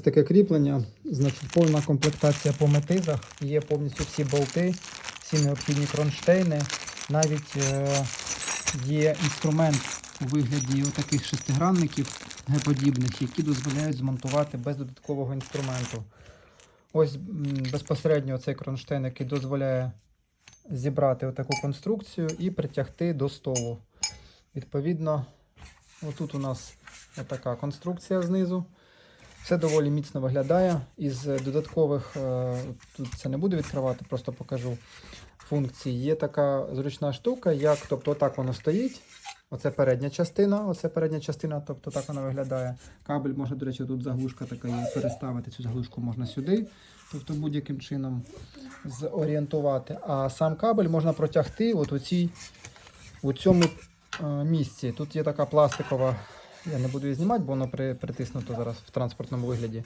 Таке кріплення, значить, повна комплектація по метизах, є повністю всі болти, всі необхідні кронштейни. Навіть е, є інструмент у вигляді таких шестигранників Г-подібних, які дозволяють змонтувати без додаткового інструменту. Ось безпосередньо цей кронштейн, який дозволяє зібрати отаку конструкцію і притягти до столу. Відповідно, отут у нас така конструкція знизу. Все доволі міцно виглядає. Із додаткових, е, тут це не буду відкривати, просто покажу функцій. Є така зручна штука, як, тобто так воно стоїть. Оце передня частина, оце передня частина, тобто так вона виглядає. Кабель можна, до речі, тут заглушка така є, переставити цю заглушку можна сюди, тобто будь-яким чином зорієнтувати. А сам кабель можна протягти от у, цій, у цьому е, місці. Тут є така пластикова, я не буду її знімати, бо воно при, притиснуто зараз в транспортному вигляді.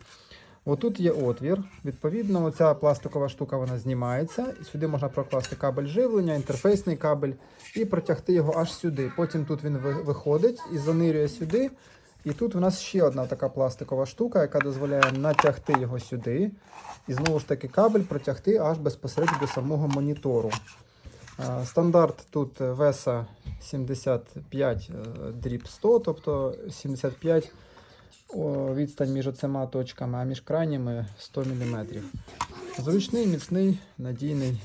Отут є отвір. Відповідно, оця пластикова штука вона знімається. І сюди можна прокласти кабель живлення, інтерфейсний кабель і протягти його аж сюди. Потім тут він виходить і занирює сюди. І тут у нас ще одна така пластикова штука, яка дозволяє натягти його сюди. І знову ж таки кабель протягти аж безпосередньо до самого монітору. Е, Стандарт тут е, веса 75 е, дріб 100, тобто 75 відстань між оцима точками, а між крайніми 100 мм. Зручний, міцний, надійний